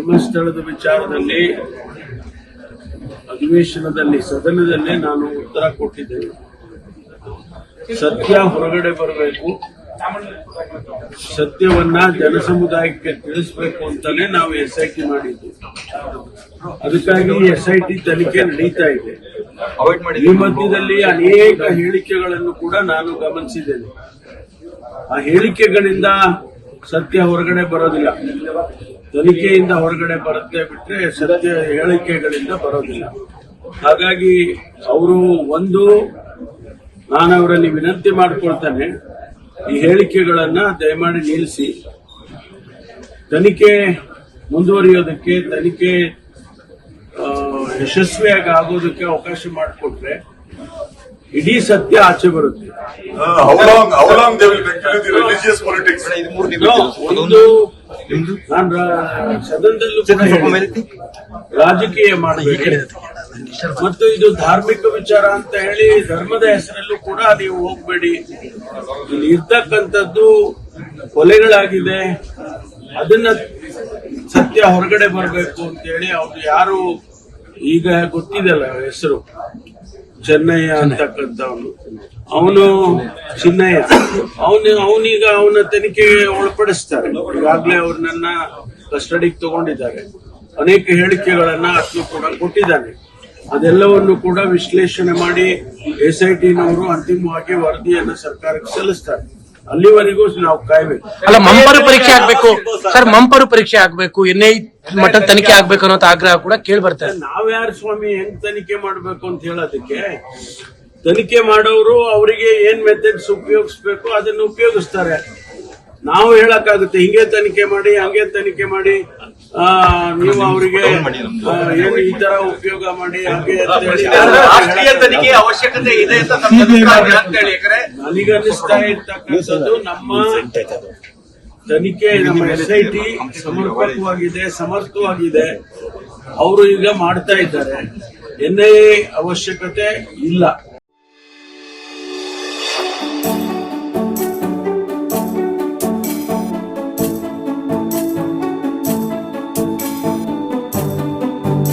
ಧರ್ಮಸ್ಥಳದ ವಿಚಾರದಲ್ಲಿ ಅಧಿವೇಶನದಲ್ಲಿ ಸದನದಲ್ಲಿ ನಾನು ಉತ್ತರ ಕೊಟ್ಟಿದ್ದೇನೆ. ಸತ್ಯ ಹೊರಗಡೆ ಬರಬೇಕು. ಸತ್ಯವನ್ನ ಜನಸಮುದಾಯಕ್ಕೆ ತಿಳಿಸಬೇಕು ಅಂತಾನೆ ನಾವು ಎಸ್ ಐ ಟಿ ಮಾಡಿದ್ದು. ಅದಕ್ಕಾಗಿ ಎಸ್ ಐ ಟಿ ತನಿಖೆ ನಡೀತಾ ಇದೆ. ಈ ಮಧ್ಯದಲ್ಲಿ ಅನೇಕ ಹೇಳಿಕೆಗಳನ್ನು ಕೂಡ ನಾನು ಗಮನಿಸಿದ್ದೇನೆ. ಆ ಹೇಳಿಕೆಗಳಿಂದ ಸತ್ಯ ಹೊರಗಡೆ ಬರೋದಿಲ್ಲ. ತನಿಖೆಯಿಂದ ಹೊರಗಡೆ ಬರುತ್ತೆ ಬಿಟ್ರೆ ಸತ್ಯ ಹೇಳಿಕೆಗಳಿಂದ ಬರೋದಿಲ್ಲ ಹಾಗಾಗಿ ಅವರು ಒಂದು ನಾನು ಅವರಲ್ಲಿ ವಿನಂತಿ ಮಾಡಿಕೊಳ್ತೇನೆ ಈ ಹೇಳಿಕೆಗಳನ್ನ ದಯಮಾಡಿ ನಿಲ್ಲಿಸಿ ತನಿಖೆ ಮುಂದುವರಿಯೋದಕ್ಕೆ ತನಿಖೆ ಯಶಸ್ವಿಯಾಗಿ ಆಗೋದಕ್ಕೆ ಅವಕಾಶ ಮಾಡಿಕೊಟ್ರೆ ಇಡೀ ಸತ್ಯ ಆಚೆ ಬರುತ್ತೆ Uh, ಒಂದು ನಾನು ಸದನದಲ್ಲೂ. ರಾಜಕೀಯ ಮಾಡಬೇಕು. ಮತ್ತು ಇದು ಧಾರ್ಮಿಕ ವಿಚಾರ ಅಂತ ಹೇಳಿ ಧರ್ಮದ ಹೆಸರಲ್ಲೂ ಕೂಡ ನೀವು ಹೋಗ್ಬೇಡಿ. ಇರ್ತಕ್ಕಂಥದ್ದು ಕೊಲೆಗಳಾಗಿದೆ. ಅದನ್ನ ಸತ್ಯ ಹೊರಗಡೆ ಬರಬೇಕು ಅಂತ ಹೇಳಿ ಅವ್ರು ಯಾರು ಈಗ ಗೊತ್ತಿದೆಲ್ಲ ಹೆಸರು. ಚೆನ್ನಯ್ಯ ಅಂತಕ್ಕಂಥವನು ಅವನು. ಚಿನ್ನಯ್ಯ. ಅವನು ಅವನೀಗ ಅವನ ತನಿಖೆಗೆ ಒಳಪಡಿಸ್ತಾರೆ. ಈಗಾಗಲೇ ಅವ್ರನ್ನ ಕಸ್ಟಡಿಗೆ ತಗೊಂಡಿದ್ದಾರೆ. ಅನೇಕ ಹೇಳಿಕೆಗಳನ್ನ ಆತನು ಕೂಡ ಕೊಟ್ಟಿದ್ದಾನೆ. ಅದೆಲ್ಲವನ್ನು ಕೂಡ ವಿಶ್ಲೇಷಣೆ ಮಾಡಿ ಎಸ್ ಐ ಟಿನವರು ಅಂತಿಮವಾಗಿ ವರದಿಯನ್ನು ಸರ್ಕಾರಕ್ಕೆ ಸಲ್ಲಿಸ್ತಾರೆ. ಅಲ್ಲಿವರೆಗೂ ನಾವು ಕಾಯ್ಬೇಕು. ಅಲ್ಲ ಮಂಪರು ಪರೀಕ್ಷೆ ಆಗ್ಬೇಕು. ಸರ್ ಮಂಪರು ಪರೀಕ್ಷೆ ಆಗ್ಬೇಕು. ಎನ್ ಐ ಮಟ್ಟ ತನಿಖೆ ಆಗ್ಬೇಕು ಅನ್ನೋ ಆಗ್ರಹ ಕೂಡ ಕೇಳಿ ಬರ್ತಾರೆ ನಾವ್ಯಾರು ಸ್ವಾಮಿ ಹೆಂಗ್ ತನಿಖೆ ಮಾಡ್ಬೇಕು ಅಂತ ಹೇಳೋದಕ್ಕೆ ತನಿಖೆ ಮಾಡೋರು ಅವರಿಗೆ ಏನ್ ಮೆಥಡ್ಸ್ ಉಪಯೋಗಿಸ್ಬೇಕು ಅದನ್ನ ಉಪಯೋಗಿಸ್ತಾರೆ. ನಾವು ಹೇಳಕ್ಕಾಗುತ್ತೆ ಹಿಂಗೆ ತನಿಖೆ ಮಾಡಿ ಹಂಗೆ ತನಿಖೆ ಮಾಡಿ. ನೀವು ಅವರಿಗೆ ಏನು ಈ ತರ ಉಪಯೋಗ ಮಾಡಿ ಹಾಗೆ ಅಂತ ಹೇಳಿ ರಾಷ್ಟ್ರೀಯ ತನಿಖೆ ಅವಶ್ಯಕತೆ ಇದೆ ಅಂತ ಹೇಳಿ ನನಗನ್ನಿಸ್ತಾ ಇರ್ತಕ್ಕಂಥದ್ದು ನಮ್ಮ ತನಿಖೆ ನಮ್ಮ ಎಸ್ ಐ ಟಿ ಸಮರ್ಪಕವಾಗಿದೆ ಸಮರ್ಥವಾಗಿದೆ. ಅವರು ಈಗ ಮಾಡ್ತಾ ಇದ್ದಾರೆ. ಎನ್ ಐ ಎ ಅವಶ್ಯಕತೆ ಇಲ್ಲ.